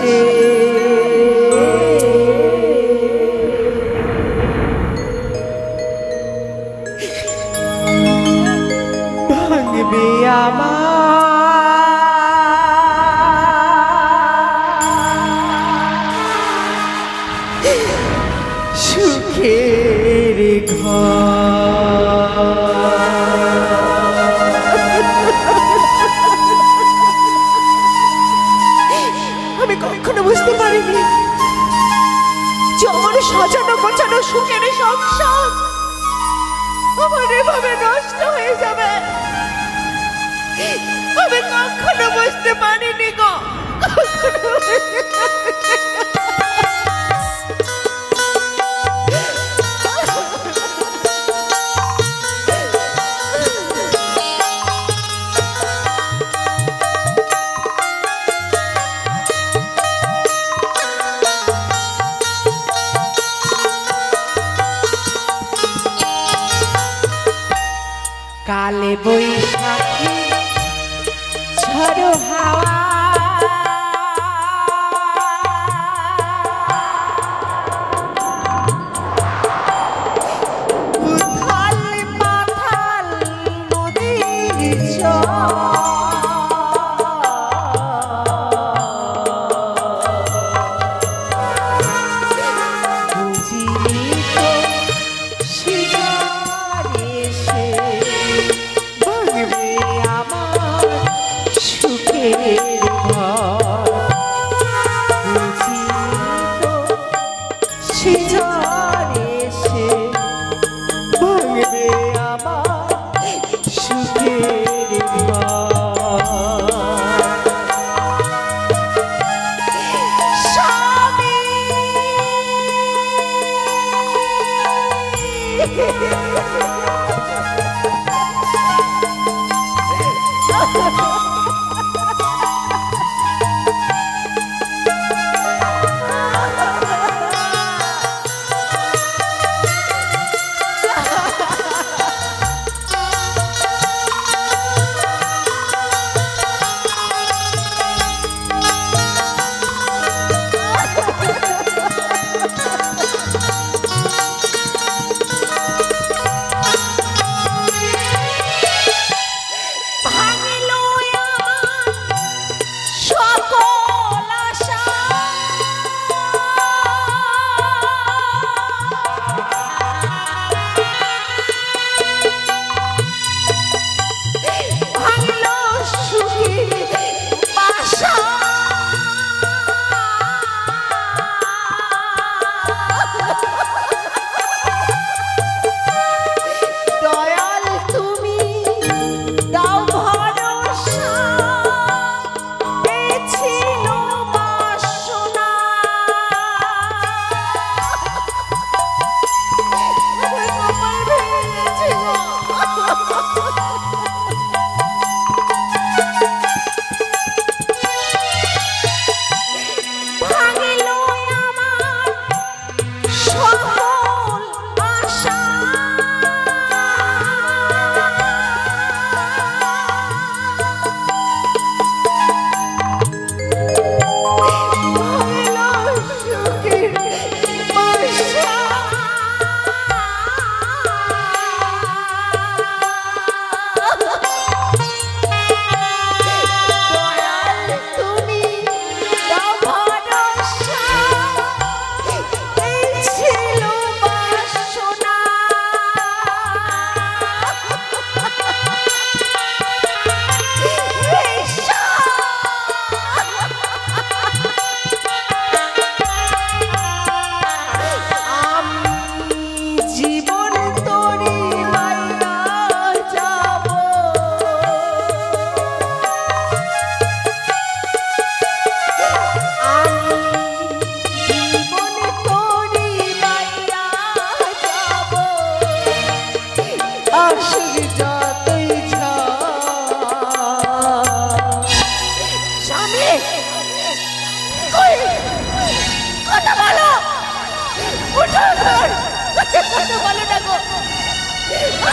encher.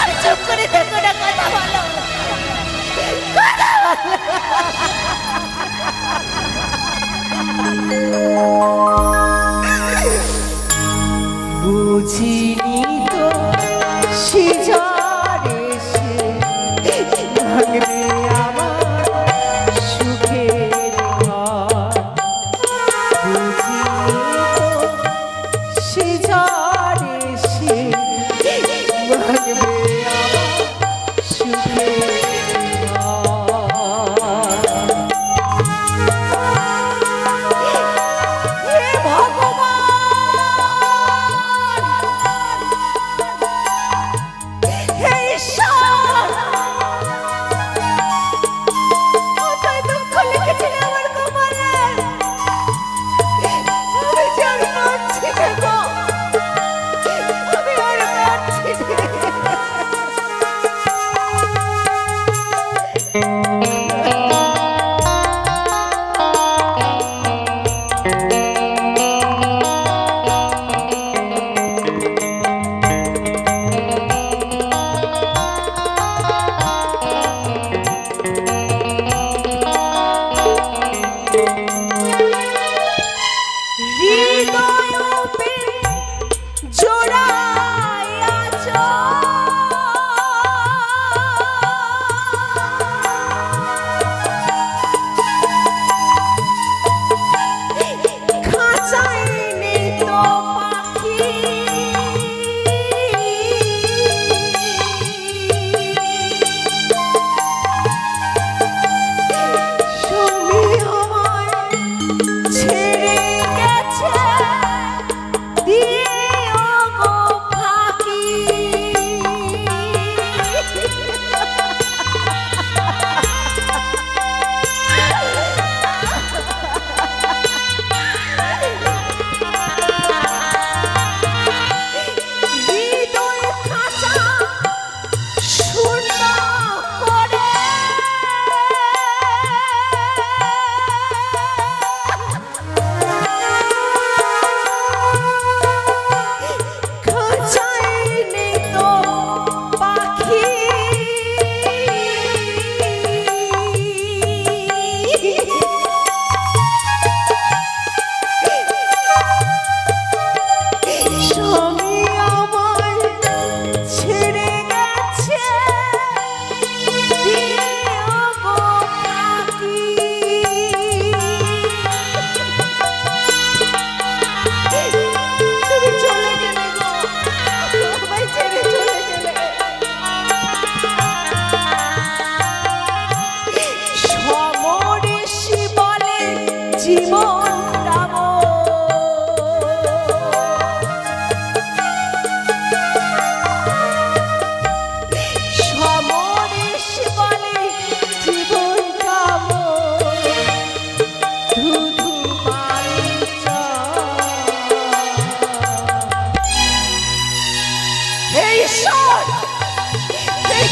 আর চুপ করে থেকো কথা বলো। কথা বলো। বুঝিনি তো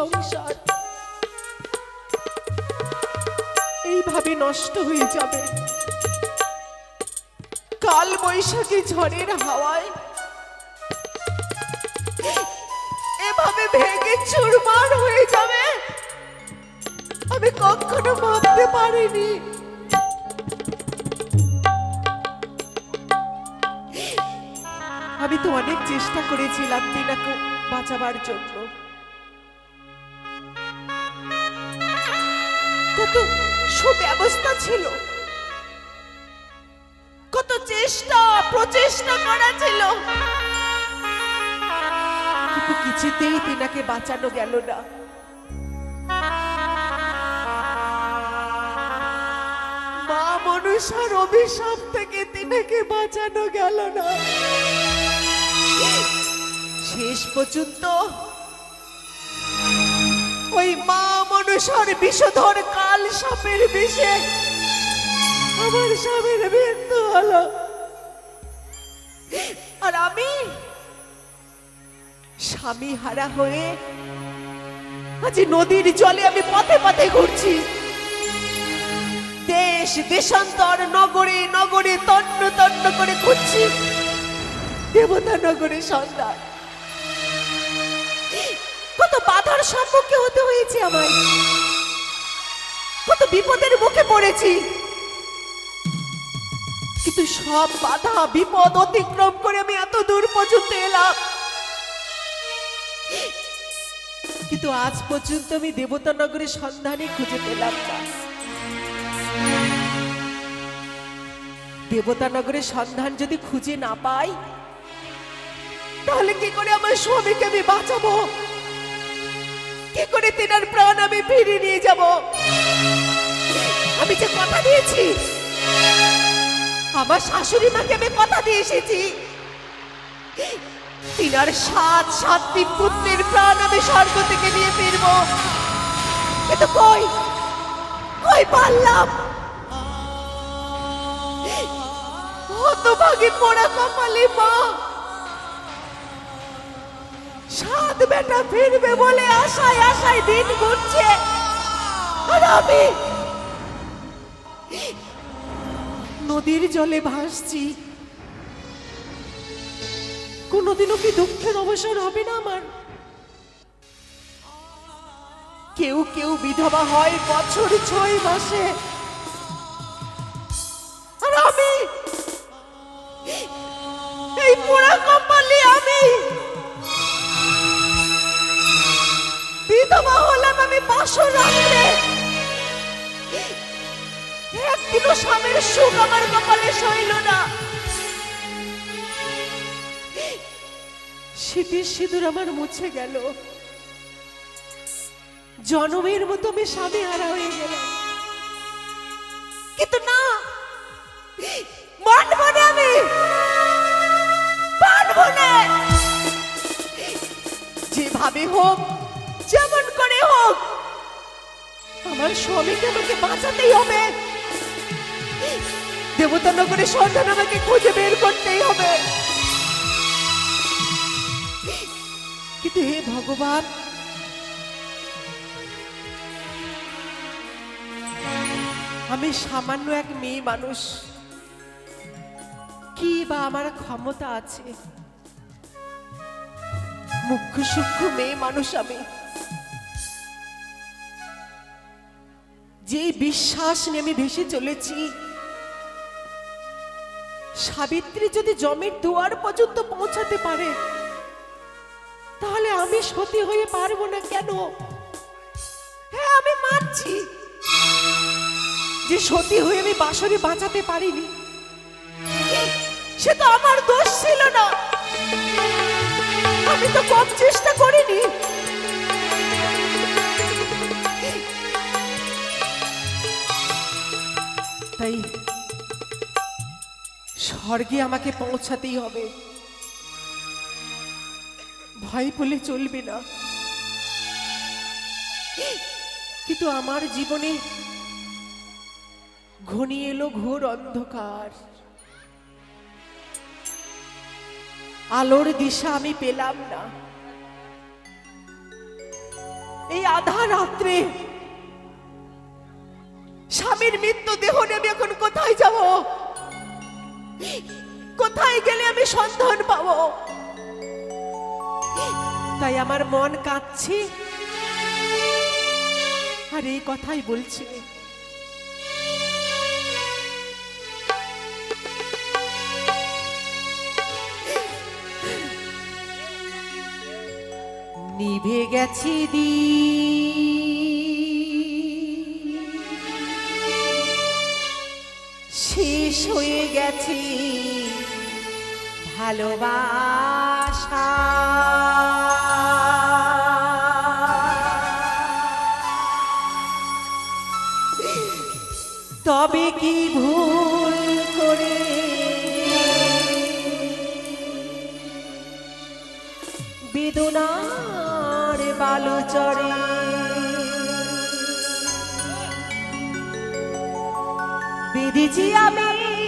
সংসার। এইভাবে নষ্ট হয়ে যাবে। কাল বৈশাখী ঝড়ের হাওয়ায় এভাবে ভেঙে চুরমার হয়ে যাবে। আমি কখনো ভাবতে পারিনি। আমি তো অনেক চেষ্টা করেছিলাম তিনাকে বাঁচাবার জন্য। সুব্যবস্থা ছিল। কত চেষ্টা, প্রচেষ্টা করা ছিল। কিন্তু কিছুতেই তিনাকে বাঁচানো গেল না। মা মনুষার অভিশাপ থেকে তিনাকে বাঁচানো গেল না। শেষ পর্যন্ত বিষধর কাল সাপের বিষে। আমার স্বামীর মৃত্যু হলো আর আমি স্বামী হারা হয়ে আজ নদীর জলে আমি পথে পথে ঘুরছি। দেশ, দেশান্তর, নগরে নগরে, তন্ন তন্ন করে খুঁজছি দেবতা নগরে সন্তান বাধার সম্মুখে হতে হয়েছে আমায় কত বিপদের মুখে পড়েছি। কিন্তু সব বাধা, বিপদ অতিক্রম করে আমি এত দূর পর্যন্ত এলাম। কিন্তু আজ পর্যন্ত আমি দেবতা নগরের সন্ধানে খুঁজে পেলাম না। দেবতা নগরের সন্ধান যদি খুঁজে না পাই, তাহলে কি করে আমার স্বামীকে আমি বাঁচাবো? কি করে তেনার প্রাণ আমি ফিরিয়ে নিয়ে যাব? আমি যে কথা দিয়েছি, আমার শাশুড়ি মাকে আমি কথা দিয়ে এসেছি। তিনার সাত সাতটি পুত্রের প্রাণ আমি স্বর্গ থেকে নিয়ে ফিরব। কিন্তু কই? কই পারলাম? হতভাগী পোড়া কপালি মা! সাত বেটা ফিরবে বলে আশায় আশায় দিন ঘুরছে। আমি নদীর জলে ভাসছি। কোনোদিনও কি দুঃখের অবসর হবে না আমার? কেউ কেউ বিধবা হয় বছর ছয় মাসে। আর আমি এই পোড়া বিধবা হলাম আমি একদিনও স্বামীর সুখ আমার কপালে সইল না। সিঁদুর আমার মুছে গেল। জনমের মতো আমি স্বামী হারা হয়ে গেলাম। কিন্তু না, মানব না আমি। মানব না। যেভাবে হোক আমার স্বামীকে আমাকে বাঁচাতেই হবে। দেবতা নগরের সন্ধান আমাকে খুঁজে বের করতেই হবে। কিন্তু হে ভগবান, আমি সামান্য এক মেয়ে মানুষ। কি বা আমার ক্ষমতা আছে? মুখ্য সূক্ষ্ম মেয়ে মানুষ আমি। যে বিশ্বাস নিয়ে আমি ভেসে চলেছি, সাবিত্রী যদি জমির দুয়ার পর্যন্ত পৌঁছাতে পারে, তাহলে আমি সতী হয়ে পারব না কেন? হ্যাঁ আমি মানছি যে সতী হয়ে আমি বাসরে বাঁচাতে পারিনি। সে তো আমার দোষ ছিল না। আমি তো কম চেষ্টা করিনি। তাই স্বর্গে আমাকে পৌঁছাতেই হবে। ভয় পেলে চলবে না। কিন্তু আমার জীবনে ঘনিয়ে এলো ঘোর অন্ধকার। আলোর দিশা আমি পেলাম না। এই আধা রাত্রে স্বামীর মৃত্যু দেহ আমি এখন কোথায় যাব? কোথায় গেলে আমি সন্ধান পাবো? তাই আমার মন কাঁদছে। আর এই কথাই বলছি। নিভে গেছে দি শেষ হয়ে গেছে। ভালোবাসা। তবে কি ভুল করে? বেদনার বালু চড়ে বেঁধেছি আমি।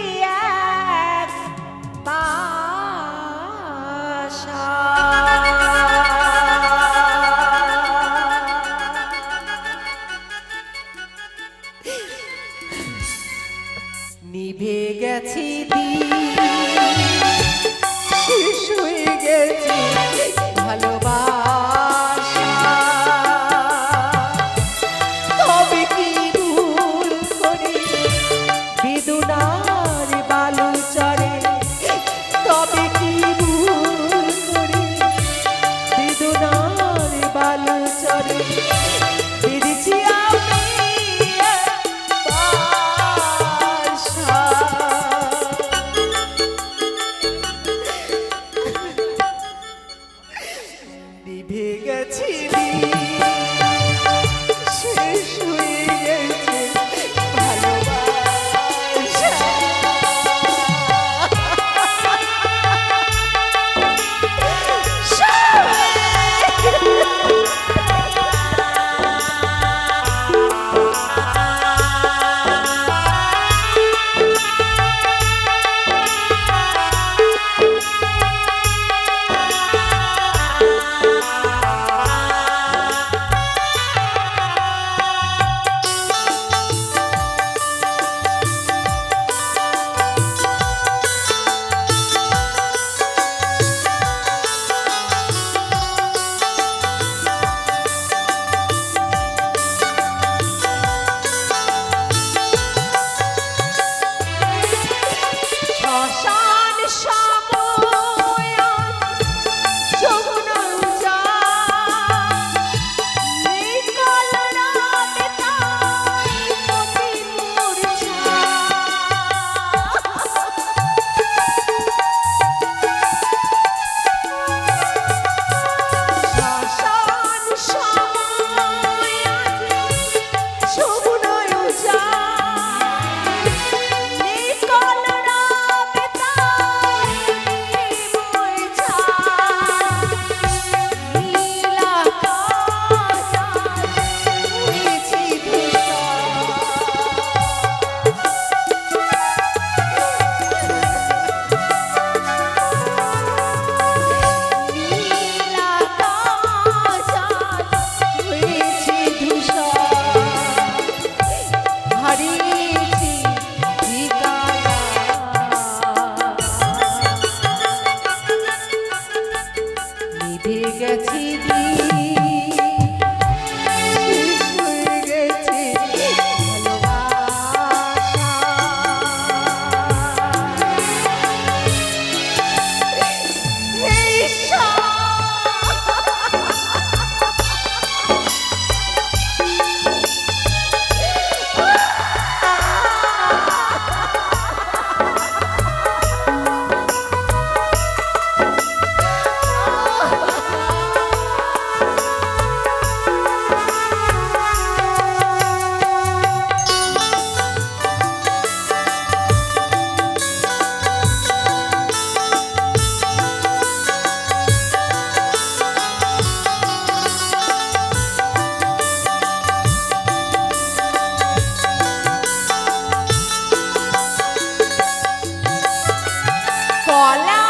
বলা